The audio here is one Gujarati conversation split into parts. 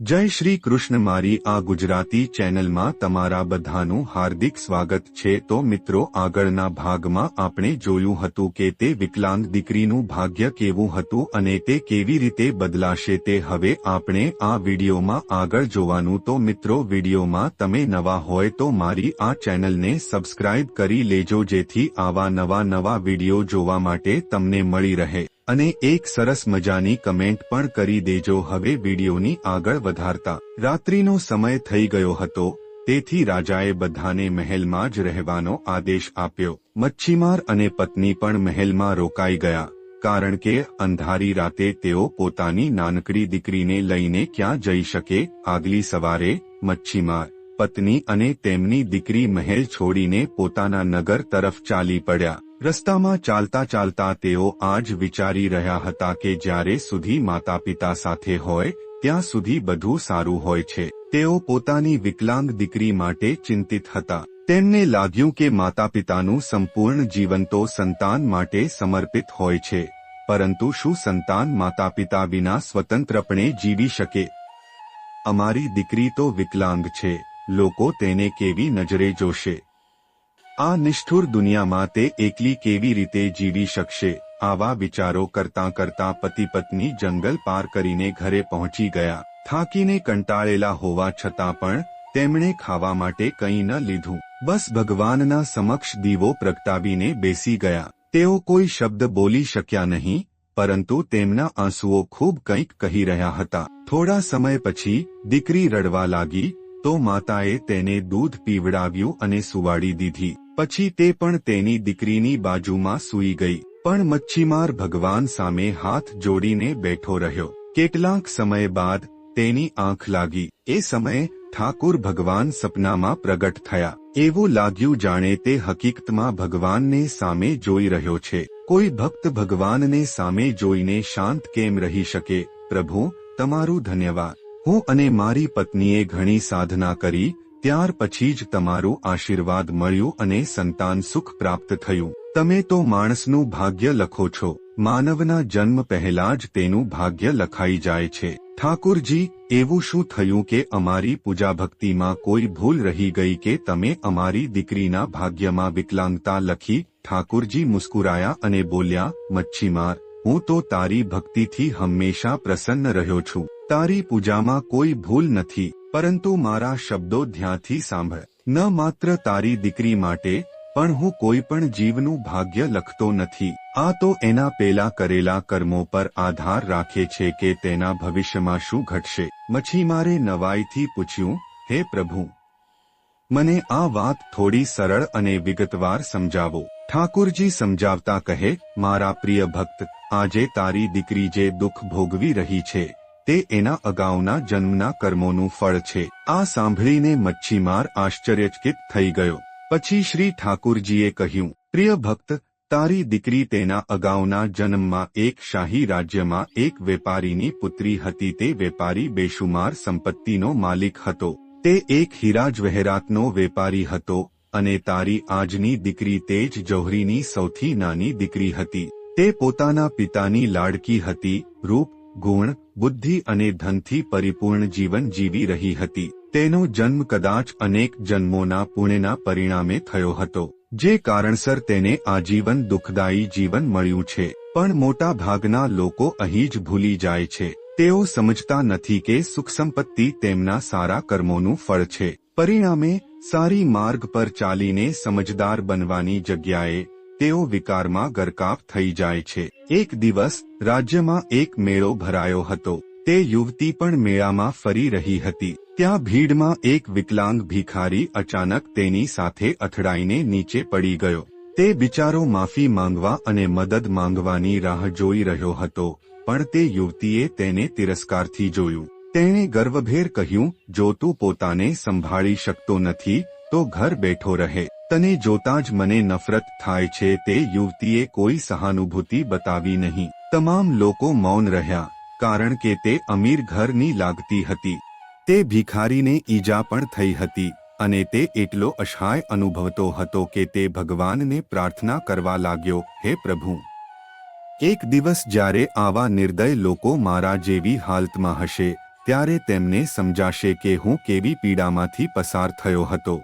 જય શ્રી કૃષ્ણ મારી આ ગુજરાતી ચેનલમાં તમારા બધાનું હાર્દિક સ્વાગત છે. તો મિત્રો, આગળના ભાગમાં આપણે જોયું હતું કે તે વિકલાંગ દીકરીનું ભાગ્ય કેવું હતું અને તે કેવી રીતે બદલાશે તે હવે આપણે આ વિડીયોમાં આગળ જોવાનું. તો મિત્રો, વિડીયોમાં તમે નવા હોય તો મારી આ ચેનલને સબસ્ક્રાઇબ કરી લેજો જેથી આવા નવા નવા વીડિયો જોવા માટે તમને મળી રહે. અને એક સરસ મજાની કમેન્ટ પણ કરી દેજો. હવે વિડીયોની આગળ વધારતા. રાત્રિનો સમય થઈ ગયો હતો. તેથી રાજાએ બધાને મહેલમાં જ રહેવાનો આદેશ આપ્યો. મચ્છીમાર અને પત્ની પણ મહેલમાં રોકાઈ ગયા. કારણ કે અંધારી રાતે તેઓ પોતાની નાનકડી દીકરીને લઈને ક્યાં જઈ શકે? આગલી સવારે મચ્છીમાર, પત્ની અને તેમની દીકરી મહેલ છોડીને પોતાના નગર તરફ ચાલી પડ્યા. રસ્તામાં ચાલતા ચાલતા તેઓ આજ વિચારી રહ્યા હતા કે જ્યારે સુધી માતા પિતા સાથે હોય, ત્યાં સુધી બધું સારું હોય છે. તેઓ પોતાની વિકલાંગ દીકરી માટે ચિંતિત હતા. તેમને લાગ્યું કે માતા પિતાનું સંપૂર્ણ જીવન તો સંતાન માટે સમર્પિત હોય છે. પરંતુ શું સંતાન માતા પિતા વિના સ્વતંત્રપણે જીવી શકે? અમારી દીકરી તો વિકલાંગ છે. લોકો તેને કેવી નજરે જોશે? આ નિષ્ઠુર દુનિયામાં તે એકલી કેવી રીતે જીવી શકશે? આવા વિચારો કરતાં કરતાં પતિ પત્ની જંગલ પાર કરીને ઘરે પહોંચી ગયા. થાકીને કંટાળેલા હોવા છતાં પણ તેમણે ખાવા માટે કંઈ ન લીધું. બસ ભગવાનના સમક્ષ દીવો પ્રગટાવીને બેસી ગયા. તેઓ કોઈ શબ્દ બોલી શક્યા નહીં, પરંતુ તેમના આંસુઓ ખૂબ કંઈક કહી રહ્યા હતા. થોડા સમય પછી દીકરી રડવા લાગી, તો માતાએ તેને દૂધ પીવડાવ્યું અને સુવાડી દીધી. પછી તે પણ તેની દીકરીની બાજુમાં સૂઈ ગઈ. પણ મચ્છીમાર ભગવાન સામે હાથ જોડીને બેઠો રહ્યો. કેટલાક સમય બાદ તેની આંખ લાગી. એ સમયે ઠાકુર ભગવાન સપનામાં પ્રગટ થયા. એવું લાગ્યું જાણે તે હકીકતમાં ભગવાનને સામે જોઈ રહ્યો છે. કોઈ ભક્ત ભગવાનને સામે જોઈને શાંત કેમ રહી શકે? પ્રભુ, તમારું ધન્યવાદ. હું અને મારી પત્નીએ ઘણી સાધના કરી ત્યાર પછી જ તમારું આશીર્વાદ મળ્યું અને સંતાન સુખ પ્રાપ્ત થયું. તમે તો માણસનું ભાગ્ય લખો છો. માનવના જન્મ પહેલા જ તેનું ભાગ્ય લખાઈ જાય છે. ઠાકુરજી, એવું શું થયું કે અમારી પૂજા ભક્તિમાં કોઈ ભૂલ રહી ગઈ કે તમે અમારી દીકરીના ભાગ્યમાં વિકલાંગતા લખી ઠાકુરજી મુસ્કુરાયા અને બોલ્યા, મચ્છીમાર, હું તો તારી ભક્તિથી હંમેશા પ્રસન્ન રહ્યો છું. તારી પૂજામાં કોઈ ભૂલ નથી. પરંતુ મારા શબ્દો ધ્યાનથી સાંભળ. ન માત્ર તારી દીકરી માટે, પણ હું કોઈ પણ જીવનું ભાગ્ય લખતો નથી. આ તો એના પેલા કરેલા કર્મો પર આધાર રાખે છે કે તેના ભવિષ્યમાં શું ઘટશે. મચ્છીમારે નવાઈથી પૂછ્યું, હે પ્રભુ, મને આ વાત થોડી સરળ અને વિગતવાર સમજાવો. ઠાકુરજી સમજાવતા કહે, મારા પ્રિય ભક્ત, આજે તારી દીકરી જે દુઃખ ભોગવી રહી છે તે એના અગાઉના જન્મના કર્મોનું ફળ છે. આ સાંભળીને મચ્છીમાર આશ્ચર્યચકિત થઈ ગયો. પછી શ્રી ઠાકુરજીએ કહ્યું, પ્રિય ભક્ત, તારી દીકરી તેના અગાઉના જન્મમાં એક શાહી રાજ્યમાં એક વેપારીની પુત્રી હતી. તે વેપારી બેશુમાર સંપત્તિનો માલિક હતો. તે એક હીરા જવેહરાતનો વેપારી હતો અને તારી આજની દીકરી તેજ જોહરીની સૌથી નાની દીકરી હતી. તે પોતાના પિતાની લાડકી હતી, રૂપ ગુણ, બુદ્ધિ અને ધનથી પરિપૂર્ણ જીવન જીવી રહી હતી. તેનો જન્મ કદાચ અનેક જન્મોના પુણ્યના પરિણામે થયો હતો, જે કારણસર તેને આજીવન દુઃખદાયી જીવન મળ્યું છે. પણ મોટા ભાગના લોકો અહીં જ ભૂલી જાય છે. તેઓ સમજતા નથી કે સુખ સંપત્તિ તેમના સારા કર્મોનું ફળ છે. પરિણામે, સારી માર્ગ પર ચાલીને સમજદાર બનવાની જગ્યાએ તેઓ વિકારમાં ગરકાપ થઈ જાય છે. એક દિવસ, રાજ્યમાં એક મેળો ભરાયો હતો. તે યુવતી પણ મેળામાં ફરી રહી હતી. ત્યાં ભીડમાં એક વિકલાંગ ભિખારી અચાનક તેની સાથે અથડાઈને નીચે પડી ગયો. તે બિચારો માફી માંગવા અને મદદ માંગવાની રાહ જોઈ રહ્યો હતો, પણ તે યુવતીએ તેને તિરસ્કારથી જોયું. તેણે ગર્વભેર કહ્યું, જો તું પોતાને સંભાળી શકતો નથી તો ઘર બેઠો રહે. તને જોતા જ મને નફરત થાય છે, તે યુવતીએ કોઈ સહાનુભૂતિ બતાવી નહીં. તમામ લોકો મૌન રહ્યા, કારણ કે તે અમીર ઘરની લાગતી હતી. તે ભિખારીને ઈજા પણ થઈ હતી, અને તે એટલો અસહાય અનુભવતો હતો કે તે ભગવાનને પ્રાર્થના કરવા લાગ્યો, હે પ્રભુ! એક દિવસ જ્યારે આવા નિર્દય લોકો મારા જેવી હાલતમાં હશે, ત્યારે તેમને સમજાશે કે હું કેવી પીડામાંથી પસાર થયો હતો.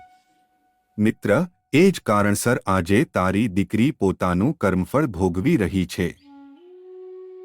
મિત્ર, એ જ કારણસર આજે તારી દીકરી પોતાનું કર્મફળ ભોગવી રહી છે.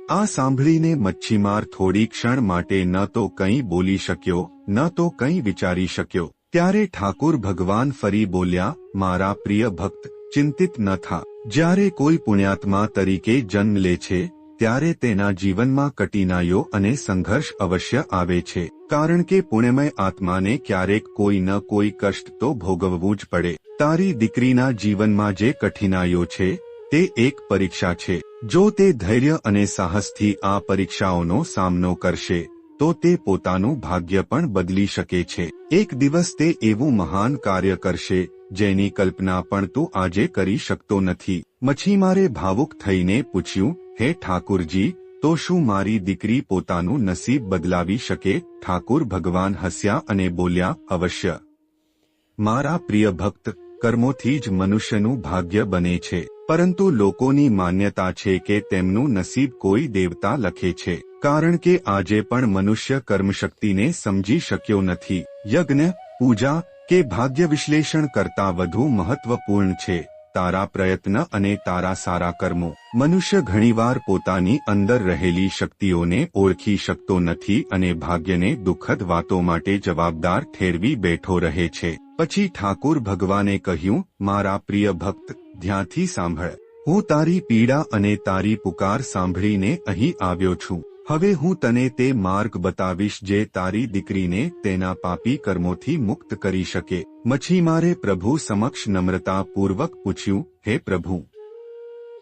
આ સાંભળીને મચ્છીમાર થોડી ક્ષણ માટે ન તો કંઈ બોલી શક્યો, ન તો કંઈ વિચારી શક્યો. ત્યારે ઠાકુર ભગવાન ફરી બોલ્યા, મારા પ્રિય ભક્ત, ચિંતિત ન થા. જ્યારે કોઈ પુણ્યાત્મા તરીકે જન્મ લે છે ત્યારે તેના જીવનમાં કઠિનાઈઓ અને સંઘર્ષ અવશ્ય આવે છે, કારણ કે પુણ્યમય આત્માને ક્યારેક કોઈ ન કોઈ કષ્ટ તો ભોગવવું જ પડે. તારી દીકરીના જીવનમાં જે કઠિનાઈઓ છે, તે એક પરીક્ષા છે. જો તે ધૈર્ય અને સાહસથી આ પરીક્ષાઓનો સામનો કરશે, તો તે પોતાનું ભાગ્ય પણ બદલી શકે છે. એક દિવસ તે એવું મહાન કાર્ય કરશે, જેની કલ્પના પણ તું આજે કરી શકતો નથી. મચ્છીમારે ભાવુક થઈને પૂછ્યું હે ઠાકુરજી, તો શું મારી દીકરી પોતાનું નસીબ બદલાવી શકે? ઠાકુર ભગવાન હસ્યા અને બોલ્યા, અવશ્ય. મારા પ્રિય ભક્ત, કર્મોથી જ મનુષ્યનું ભાગ્ય બને છે, પરંતુ લોકોની માન્યતા છે કે તેમનું નસીબ કોઈ દેવતા લખે છે, કારણ કે આજે પણ મનુષ્ય કર્મશક્તિને સમજી શક્યો નથી. યજ્ઞ, પૂજા કે ભાગ્ય વિશ્લેષણ કરતા વધુ મહત્વપૂર્ણ છે. તારા પ્રયત્ન અને તારા સારા કર્મો. મનુષ્ય ઘણીવાર પોતાની અંદર રહેલી શક્તિઓને ઓળખી શકતો નથી અને ભાગ્યને દુઃખદ વાતો માટે જવાબદાર ઠેરવી બેઠો રહે છે. પછી ઠાકુર ભગવાને કહ્યું, મારા પ્રિય ભક્ત, ધ્યાનથી સાંભળ. હું તારી પીડા અને તારી પુકાર સાંભળીને અહીં આવ્યો છું. હવે હું તને તે માર્ગ બતાવીશ જે તારી દીકરીને તેના પાપી કર્મોથી મુક્ત કરી શકે. મચ્છીમારે પ્રભુ સમક્ષ નમ્રતાપૂર્વક પૂછ્યું, હે પ્રભુ,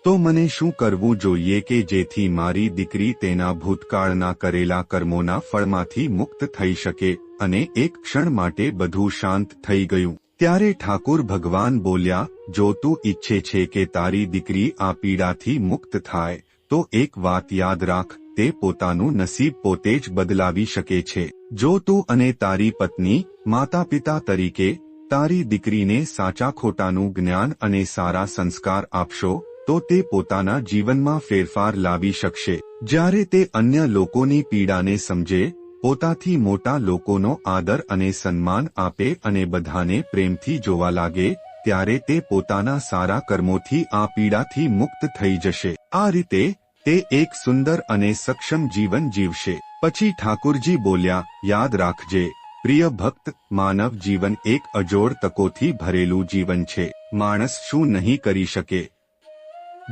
તો મને શું કરવું જોઈએ કે જેથી મારી દીકરી તેના ભૂતકાળના કરેલા કર્મોના ફળમાંથી મુક્ત થઈ શકે અને એક ક્ષણ માટે બધું શાંત થઈ ગયું? ત્યારે ઠાકુર ભગવાન બોલ્યા, જો તું ઈચ્છે છે કે તારી દીકરી આ પીડાથી મુક્ત થાય, તો એક વાત યાદ રાખ તે પોતાનું નસીબ પોતે જ બદલાવી શકે છે. જો તું અને તારી પત્ની માતા પિતા તરીકે તારી દીકરીને સાચા ખોટાનું જ્ઞાન અને સારા સંસ્કાર આપશો, તો તે પોતાના જીવનમાં ફેરફાર લાવી શકશે. જ્યારે તે અન્ય લોકોની પીડાને સમજે, પોતાથી મોટા લોકોનો આદર અને સન્માન આપે અને બધાને પ્રેમથી જોવા લાગે, ત્યારે તે પોતાના સારા કર્મોથી આ પીડાથી મુક્ત થઈ જશે. આ રીતે તે એક સુંદર અને સક્ષમ જીવન જીવશે. પછી ઠાકુરજી બોલ્યા, યાદ રાખજે, પ્રિય ભક્ત, માનવ જીવન એક અજોડ તકોથી ભરેલું જીવન છે. માણસ શું નહીં કરી શકે?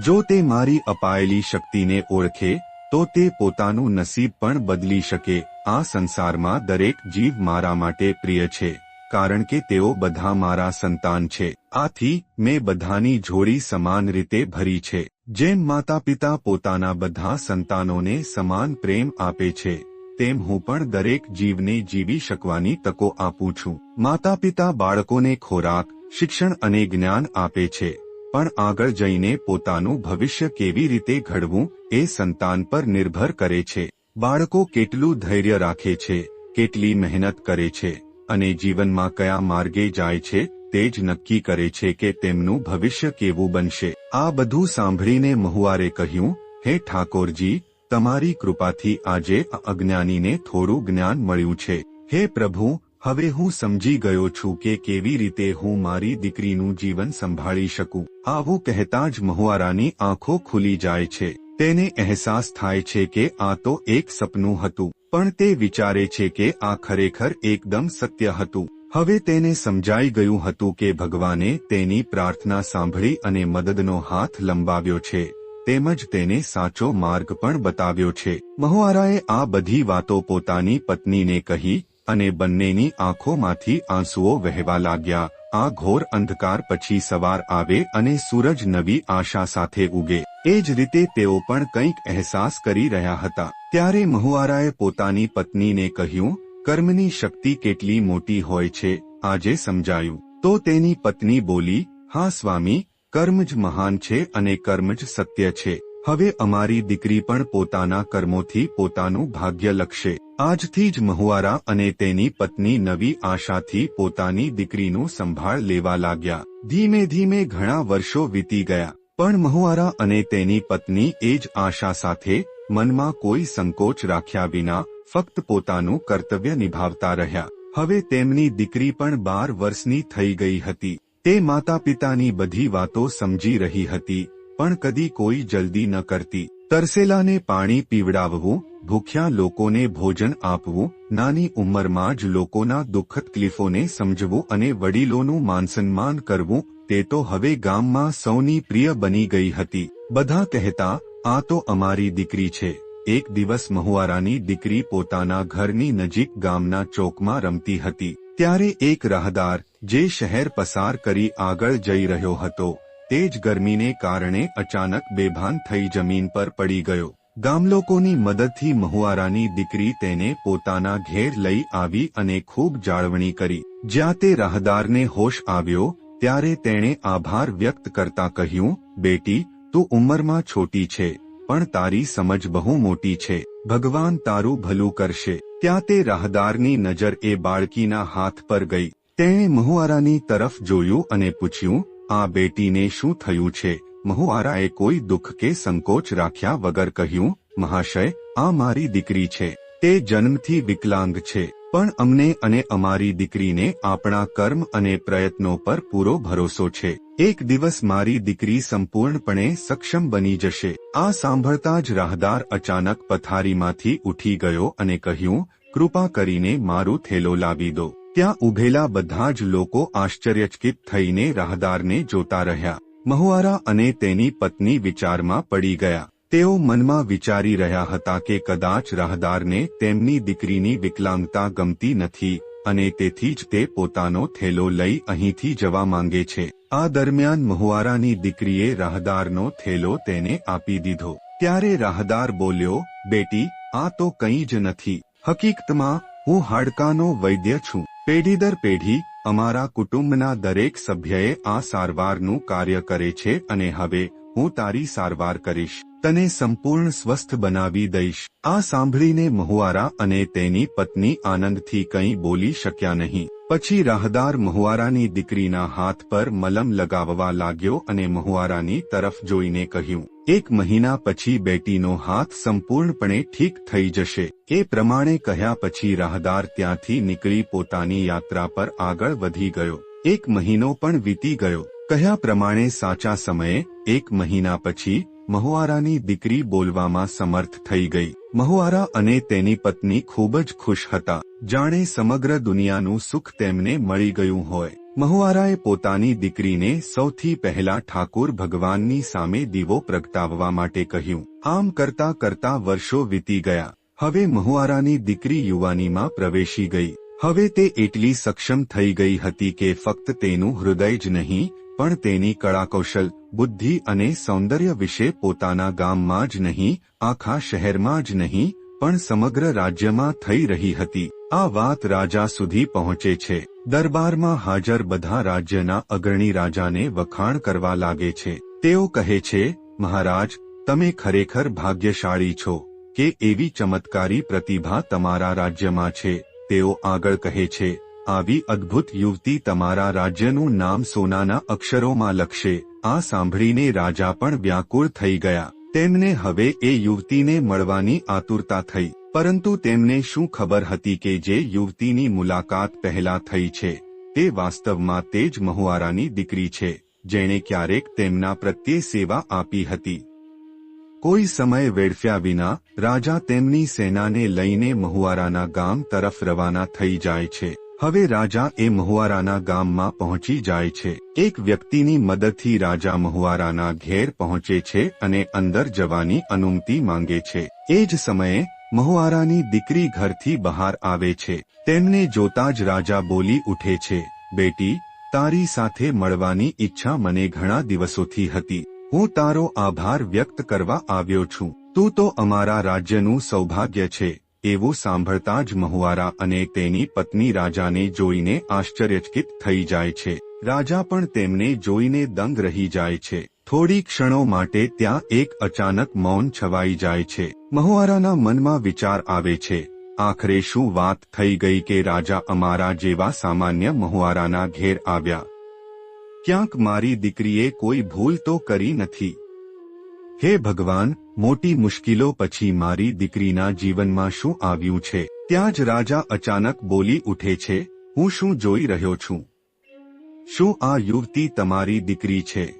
જો તે મારી અપાયેલી શક્તિને ઓળખે, તો તે પોતાનું નસીબ પણ બદલી શકે. આ સંસારમાં દરેક જીવ મારા માટે પ્રિય છે. કારણ કે તેઓ બધા મારા સંતાન છે. આથી, મેં બધાની જોડી સમાન રીતે ભરી છે, જેમ માતા પિતા પોતાના બધા સંતાનોને સમાન પ્રેમ આપે છે, તેમ હું પણ દરેક જીવને જીવી શકવાની તકો આપું છું. માતા પિતા બાળકોને ખોરાક, શિક્ષણ અને જ્ઞાન આપે છે, પણ આગળ જઈને પોતાનું ભવિષ્ય કેવી રીતે ઘડવું, એ સંતાન પર નિર્ભર કરે છે. બાળકો કેટલું ધૈર્ય રાખે છે, કેટલી મહેનત કરે છે અને જીવનમાં કયા માર્ગે જાય છે તે જ નક્કી કરે છે કે તેમનું ભવિષ્ય કેવું બનશે. આ બધું સાંભળીને મહુઆરે કહ્યું, હે ઠાકોરજી, તમારી કૃપાથી આજે અજ્ઞાનીને થોડું જ્ઞાન મળ્યું છે. હે પ્રભુ, હવે હું સમજી ગયો છું કે કેવી રીતે હું મારી દીકરીનું જીવન સંભાળી શકું. આવું કહેતા જ મહુઆરાની આંખો ખુલી જાય છે. તેને અહેસાસ થાય છે કે આ તો એક સપનું હતું. પણ તે વિચારે છે કે આ ખરેખર એકદમ સત્ય હતું. હવે તેને સમજાઈ ગયું હતું કે ભગવાને તેની પ્રાર્થના સાંભળી અને મદદનો હાથ લંબાવ્યો છે. તેમજ તેને સાચો માર્ગ પણ બતાવ્યો છે. મહુઆરાએ આ બધી વાતો પોતાની પત્નીને કહી અને બંનેની આંખોમાંથી આંસુઓ વહેવા લાગ્યા. આ ઘોર અંધકાર પછી સવાર આવે અને સૂરજ નવી આશા સાથે ઉગે. એ જ રીતે તેઓ પણ કંઈક અહેસાસ કરી રહ્યા હતા. ત્યારે મહુઆરાએ પોતાની પત્નીને કહ્યું, કર્મની શક્તિ કેટલી મોટી હોય છે, આજે સમજાયું. તો તેની પત્ની બોલી, હા સ્વામી, કર્મ જ મહાન છે અને કર્મ જ સત્ય છે. હવે અમારી દીકરી પણ પોતાના કર્મોથી પોતાનું ભાગ્ય લખશે. આજથી જ મહુઆરા અને તેની પત્ની નવી આશાથી પોતાની દીકરીનું સંભાળ લેવા લાગ્યા. ધીમે ધીમે ઘણા વર્ષો વીતી ગયા. પણ મહુઆરા અને તેની પત્ની એ જ આશા સાથે મનમાં કોઈ સંકોચ રાખ્યા વિના ફક્ત પોતાનું કર્તવ્ય નિભાવતા રહ્યા. હવે તેમની દીકરી પણ બાર વર્ષની થઈ ગઈ હતી. તે માતા પિતાની બધી વાતો સમજી રહી હતી, પણ કદી કોઈ જલ્દી ન કરતી. તરસેલાને પાણી પીવડાવવું, ભૂખ્યા લોકોને ભોજન આપવું, નાની ઉંમરમાં જ લોકોના દુઃખ તકલીફોને સમજવું અને વડીલોનું માનસન્માન કરવું, તે તો હવે ગામમાં સૌની પ્રિય બની ગઈ હતી. બધા કહેતા આ તો અમારી દીકરી છે. એક દિવસ મહુઆરાની દીકરી પોતાના ઘરની નજીક ગામના ચોકમાં રમતી હતી. ત્યારે એક રાહદાર, જે શહેર પસાર કરી આગળ જઈ રહ્યો હતો, તે જ ગરમીને કારણે અચાનક બેભાન થઈ જમીન પર પડી ગયો. ગામલોકોની મદદથી મહુવારાની દીકરી તેને પોતાના ઘેર લઈ આવી અને ખૂબ જાળવણી કરી. જ્યાં તે રાહદારને હોશ આવ્યો, ત્યારે તેણે આભાર વ્યક્ત કરતા કહ્યું, બેટી તું ઉંમરમાં છોટી છે, પણ તારી સમજ બહુ મોટી છે. ભગવાન તારું ભલું કરશે. ત્યાં તે રાહદારની નજર એ બાળકીના હાથ પર ગઈ. તેણે મહુઆરાની તરફ જોયું અને પૂછ્યું, આ બેટીને શું થયું છે? મહુઆરાએ કોઈ દુઃખ કે સંકોચ રાખ્યા વગર કહ્યું, મહાશય, આ મારી દીકરી છે. તે જન્મથી વિકલાંગ છે. પણ અમને અને અમારી દીકરીને આપણા કર્મ અને પ્રયત્નો પર પૂરો ભરોસો છે. એક દિવસ મારી દીકરી સંપૂર્ણપણે સક્ષમ બની જશે. આ સાંભળતા જ રાહદાર અચાનક પથારીમાંથી ઉઠી ગયો અને કહ્યું, કૃપા કરીને મારું થેલો લાવી દો. ત્યાં ઉભેલા બધા જ લોકો આશ્ચર્યચકિત થઈને રાહદારને જોતા રહ્યા. મહુઆરા અને તેની પત્ની વિચારમાં પડી ગયા. તેઓ મનમાં વિચારી રહ્યા હતા કે કદાચ રાહદારને તેમની દીકરીની વિકલાંગતા ગમતી નથી, અને તેથી જ તે પોતાનો થેલો લઈ અહીંથી જવા માંગે છે. આ દરમિયાન મહુવારાની દીકરીએ રાહદારનો થેલો તેને આપી દીધો. ત્યારે રાહદાર બોલ્યો, બેટી, આ તો કંઈ જ નથી. હકીકતમાં, હું હાડકાનો વૈદ્ય છું. પેઢી દર પેઢી, અમારા કુટુંબના દરેક સભ્યએ આ સારવારનું કાર્ય કરે છે અને હવે હું તારી સારવાર કરીશ. તને સંપૂર્ણ સ્વસ્થ બનાવી દઈશ. આ સાંભળીને મહુઆરા અને તેની પત્ની આનંદથી કંઈ બોલી શક્યા નહીં. પછી રાહદાર મહુઆરાની દીકરીના હાથ પર મલમ લગાવવા લાગ્યો અને મહુઆરાની તરફ જોઈને કહ્યું, એક મહિના પછી બેટીનો હાથ સંપૂર્ણપણે ઠીક થઈ જશે. એ પ્રમાણે કહ્યા પછી રાહદાર ત્યાંથી નીકળી પોતાની યાત્રા પર આગળ વધી ગયો. એક મહિનો પણ વીતી ગયો. કહ્યા પ્રમાણે સાચા સમયે, એક મહિના પછી મહુઆરાની દીકરી બોલવામાં સમર્થ થઈ ગઈ. મહુઆરા અને તેની પત્ની ખૂબ જ ખુશ હતા. જાણે સમગ્ર દુનિયાનું સુખ તેમને મળી ગયું હોય. મહુઆરાએ પોતાની દીકરીને સૌથી પહેલા ઠાકુર ભગવાનની સામે દીવો પ્રગટાવવા માટે કહ્યું, આમ કરતા કરતા વર્ષો વીતી ગયા. હવે મહુઆરાની દીકરી યુવાનીમાં પ્રવેશી ગઈ. હવે તે એટલી સક્ષમ થઈ ગઈ હતી કે ફક્ત તેનું હૃદય જ નહીં પણ તેની કળાકૌશલ, બુદ્ધિ અને સૌંદર્ય વિશે પોતાના ગામમાં જ નહીં, આખા શહેરમાં જ નહીં, પણ સમગ્ર રાજ્યમાં થઈ રહી હતી. આ વાત રાજા સુધી પહોંચે છે. દરબારમાં હાજર બધા રાજ્યના અગ્રણી રાજાને વખાણ કરવા લાગે છે. તેઓ કહે છે, મહારાજ, તમે ખરેખર ભાગ્યશાળી છો કે એવી ચમત્કારી પ્રતિભા તમારા રાજ્યમાં છે. તેઓ આગળ કહે છે આવી અદ્ભુત યુવતી તમારા રાજ્યનું નામ સોનાના અક્ષરોમાં લખશે. આ સાંભળીને રાજા પણ વ્યાકુળ થઈ ગયા. તેમને હવે એ યુવતીને મળવાની આતુરતા થઈ. પરંતુ તેમને શું ખબર હતી કે જે યુવતીની મુલાકાત પહેલા થઈ છે, તે વાસ્તવમાં તે જ મહુઆરાની દીકરી છે, જેણે ક્યારેક તેમના પ્રત્યે સેવા આપી હતી. કોઈ સમય વેડફ્યા વિના, રાજા તેમની સેનાને લઈને મહુઆરાના ગામ તરફ રવાના થઈ જાય છે. હવે રાજા એ મહુવારાના ગામમાં પહોંચી જાય છે. એક વ્યક્તિની મદદથી રાજા મહુવારાના ઘેર પહોંચે છે અને અંદર જવાની અનુમતિ માંગે છે. એ જ સમયે મહુવારાની દીકરી ઘરથી બહાર આવે છે. તેમને જોતા જ રાજા બોલી ઉઠે છે, બેટી, તારી સાથે મળવાની ઈચ્છા મને ઘણા દિવસોથી હતી. હું તારો આભાર વ્યક્ત કરવા આવ્યો છું. તું તો અમારા રાજ્યનું સૌભાગ્ય છે. એવું સાંભળતા જ મહુવારા અને તેની પત્ની રાજાને જોઈને આશ્ચર્યચકિત થઈ જાય છે. રાજા પણ તેમને જોઈને દંગ રહી જાય છે. થોડી ક્ષણો માટે ત્યાં એક અચાનક મૌન છવાઈ જાય છે. મહુવારાના મનમાં વિચાર આવે છે. આખરે શું વાત થઈ ગઈ કે રાજા અમારા જેવા સામાન્ય મહુવારાના ઘેર આવ્યા? ક્યાંક મારી દીકરીએ કોઈ ભૂલ તો કરી નથી. હે ભગવાન, મોટી મુશ્કેલો પછી મારી દીકરીના જીવનમાં શું આવ્યું છે? ત્યાં જ રાજા અચાનક બોલી ઉઠે છે, હું શું જોઈ રહ્યો છું? શું આ યુવતી તમારી દીકરી છે?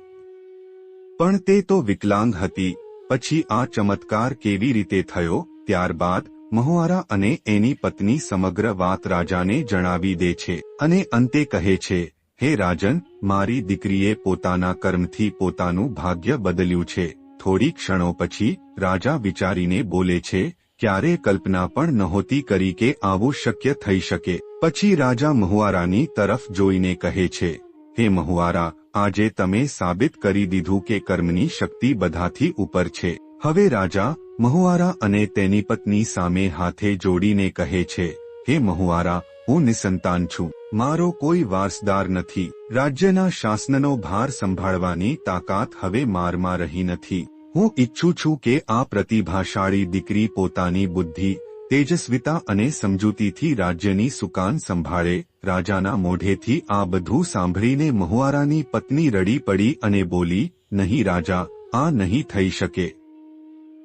પણ તે તો વિકલાંગ હતી, પછી આ ચમત્કાર કેવી રીતે થયો? ત્યારબાદ, મહુઆરા અને એની પત્ની સમગ્ર વાત રાજાને જણાવી દે છે, અને અંતે કહે છે, હે રાજન, મારી દીકરીએ પોતાના કર્મથી પોતાનું ભાગ્ય બદલ્યું છે થોડી ક્ષણો પછી રાજા વિચારીને બોલે છે, ક્યારે કલ્પના પણ નહોતી કરી કે આવું શક્ય થઈ શકે. પછી રાજા મહુઆરાની તરફ જોઈને કહે છે, હે મહુઆરા આજે તમે સાબિત કરી દીધું કે કર્મની શક્તિ બધાથી ઉપર છે. હવે રાજા મહુઆરા અને તેની પત્ની સામે હાથે જોડીને કહે છે, હે મહુઆરા હું નિસંતાન છું. મારો કોઈ વારસદાર નથી. રાજ્યના શાસનનો ભાર સંભાળવાની તાકાત હવે મારમાં રહી નથી. હું ઈચ્છું છું કે આ પ્રતિભાશાળી દીકરી પોતાની બુદ્ધિ, તેજસ્વિતા અને સમજૂતીથી રાજ્યની સુકાન સંભાળે. રાજાના મોઢેથી આ બધું સાંભળીને મહુઆરાની પત્ની રડી પડી અને બોલી, નહીં રાજા, આ નહીં થઈ શકે.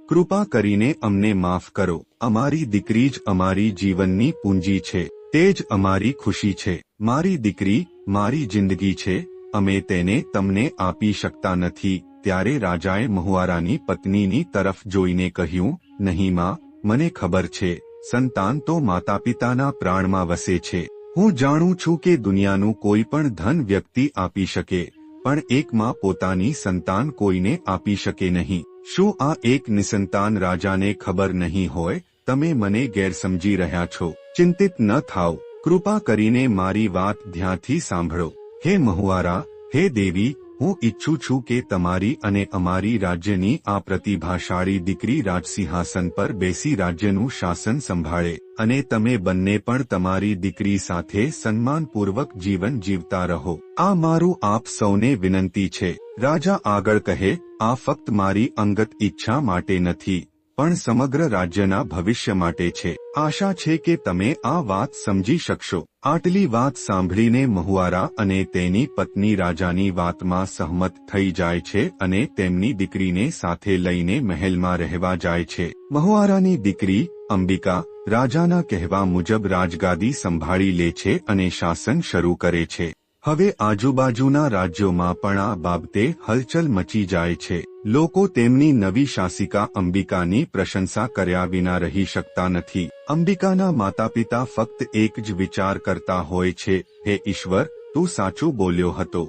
કૃપા કરીને અમને માફ કરો. અમારી દીકરી જ અમારી જીવનની પૂંજી છે. તે જ અમારી ખુશી છે. મારી દીકરી, મારી જિંદગી છે. અમે તેને તમને આપી શકતા નથી. ત્યારે રાજાએ મહુઆરાની પત્નીની તરફ જોઈને કહ્યું, નહીં માં, મને ખબર છે. સંતાન તો માતા પિતાના પ્રાણમાં વસે છે. હું જાણું છું કે દુનિયાનું કોઈ પણ ધન વ્યક્તિ આપી શકે, પણ એક માં પોતાની સંતાન કોઈને આપી શકે નહીં. શું આ એક નિસંતાન રાજાને ખબર નહીં હોય? તમે મને ગેરસમજી રહ્યા છો. ચિંતિત ન થાવ કૃપા કરીને મારી વાત ધ્યાનથી સાંભળો. હે મહુઆરા, હે દેવી, હું ઈચ્છું છું કે તમારી અને અમારી રાજ્યની આ પ્રતિભાશાળી દીકરી રાજસિંહાસન પર બેસી રાજ્યનું શાસન સંભાળે અને તમે બંને પણ તમારી દીકરી સાથે સન્માનપૂર્વક જીવન જીવતા રહો. આ મારું આપ સૌને વિનંતી છે. રાજા આગળ કહે, આ ફક્ત મારી અંગત ઈચ્છા માટે નથી. પણ સમગ્ર રાજ્યના ભવિષ્ય માટે છે. આશા છે કે તમે આ વાત સમજી શકશો. આટલી વાત સાંભળીને મહુઆરા અને તેની પત્ની રાજાની વાતમાં સહમત થઈ જાય છે અને તેમની દીકરીને સાથે લઈને મહેલમાં રહેવા જાય છે. મહુઆરાની દીકરી અંબિકા રાજાના કહેવા મુજબ રાજગાદી સંભાળી લે છે અને શાસન શરૂ કરે છે. હવે આજુબાજુના રાજ્યોમાં પણ આ બાબતે હલચલ મચી જાય છે. લોકો તેમની નવી શાસિકા અંબિકાની પ્રશંસા કર્યા વિના રહી શકતા નથી. અંબિકાના માતા પિતા ફક્ત એક જ વિચાર કરતા હોય છે, હે ઈશ્વર, તું સાચું બોલ્યો હતો.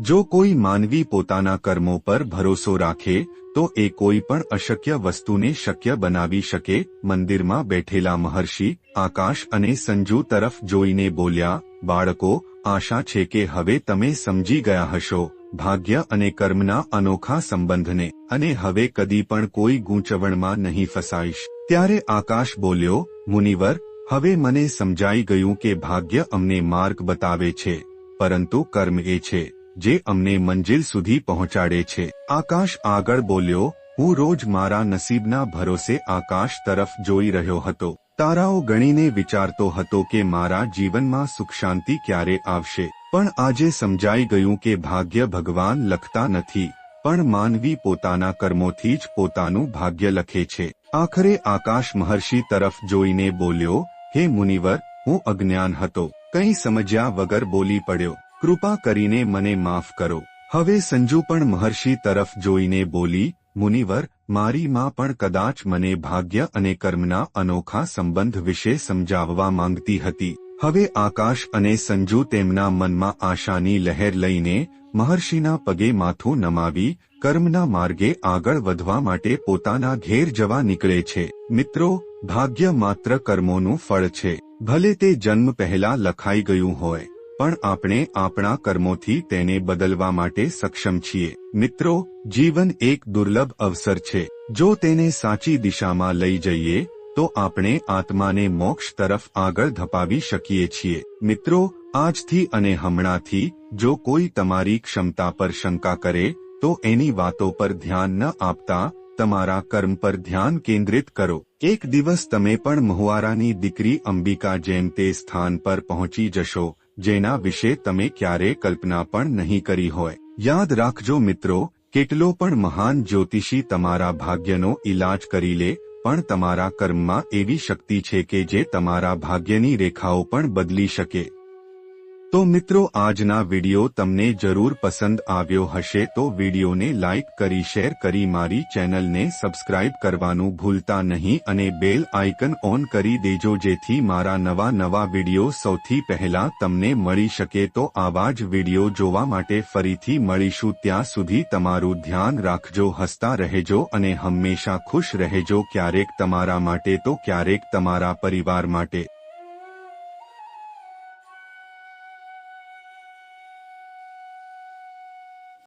જો કોઈ માનવી પોતાના કર્મો પર ભરોસો રાખે, તો એ કોઈ પણ અશક્ય વસ્તુને શક્ય બનાવી શકે. મંદિરમાં બેઠેલા મહર્ષિ આકાશ અને સંજુ તરફ જોઈને બોલ્યા, બાળકો આશા છે કે હવે તમે સમજી ગયા હશો, ભાગ્ય અને કર્મના અનોખા સંબંધને, અને હવે કદી પણ કોઈ ગૂંચવણમાં નહીં ફસાઈશ. ત્યારે આકાશ બોલ્યો, મુનિવર, હવે મને સમજાઈ ગયું કે ભાગ્ય અમને માર્ગ બતાવે છે, પરંતુ કર્મ એ છે, જે અમને મંજિલ સુધી પહોંચાડે છે. આકાશ આગળ બોલ્યો, હું રોજ મારા નસીબના ભરોસે આકાશ તરફ જોઈ રહ્યો હતો. તારાઓ ગણીને વિચારતો હતો કે મારા જીવનમાં સુખ શાંતિ ક્યારે આવશે. પણ આજે સમજાઈ ગયું કે ભાગ્ય ભગવાન લખતા નથી, પણ માનવી પોતાના કર્મોથી જ પોતાનું ભાગ્ય લખે છે. આખરે આકાશ મહર્ષિ તરફ જોઈને બોલ્યો, હે મુનિવર, હું અજ્ઞાન હતો. કંઈ સમજ્યા વગર બોલી પડ્યો. કૃપા કરીને મને માફ કરો. હવે સંજુ પણ મહર્ષિ તરફ જોઈને બોલી મુનિવર, મારી માં પણ કદાચ મને ભાગ્ય અને કર્મના અનોખા સંબંધ વિશે સમજાવવા માંગતી હતી. હવે આકાશ અને સંજુ તેમના મનમાં આશાની લહેર લઈને મહર્ષિના પગે માથું નમાવી કર્મના માર્ગે આગળ વધવા માટે પોતાના ઘેર જવા નીકળે છે. મિત્રો, ભાગ્ય માત્ર કર્મોનું ફળ છે. ભલે તે જન્મ પહેલા લખાઈ ગયું હોય. પણ આપણે આપણા કર્મોથી તેને બદલવા માટે સક્ષમ છીએ. મિત્રો, જીવન એક દુર્લભ અવસર છે. જો તેને સાચી દિશામાં લઈ જઈએ, તો આપણે આત્માને મોક્ષ તરફ આગળ ધપાવી શકીએ છીએ. મિત્રો, આજથી અને હમણાંથી, જો કોઈ તમારી ક્ષમતા પર શંકા કરે, તો એની વાતો પર ધ્યાન ન આપતા, તમારા કર્મ પર ધ્યાન કેન્દ્રિત કરો. એક દિવસ તમે પણ મહુવારાની દીકરી અંબિકા જેમ તે સ્થાન પર પહોંચી જશો જેના વિશે તમે ક્યારે કલ્પના પણ નહીં કરી હોય. યાદ રાખજો મિત્રો, કેટલો પણ મહાન જ્યોતિષી તમારા ભાગ્યનો ઈલાજ કરી લે, પણ તમારા કર્મમાં એવી શક્તિ છે કે જે તમારા ભાગ્યની રેખાઓ પણ બદલી શકે. તો મિત્રો, આજના વિડિયો તમને જરૂર પસંદ આવ્યો હશે તો વિડિયોને લાઇક કરી, શેર કરી, મારી ચેનલને સબસ્ક્રાઇબ કરવાનું ભૂલતા નહીં અને બેલ આઇકન ઓન કરી દેજો, જેથી મારા નવા નવા વિડિયો સૌથી પહેલા તમને મળી શકે. તો આવા જ વિડિયો જોવા માટે ફરીથી મળીશું. ત્યાં સુધી તમારું ધ્યાન રાખજો, હસતા રહેજો અને હંમેશા ખુશ રહેજો. ક્યારેક તમારા માટે તો ક્યારેક તમારા પરિવાર માટે.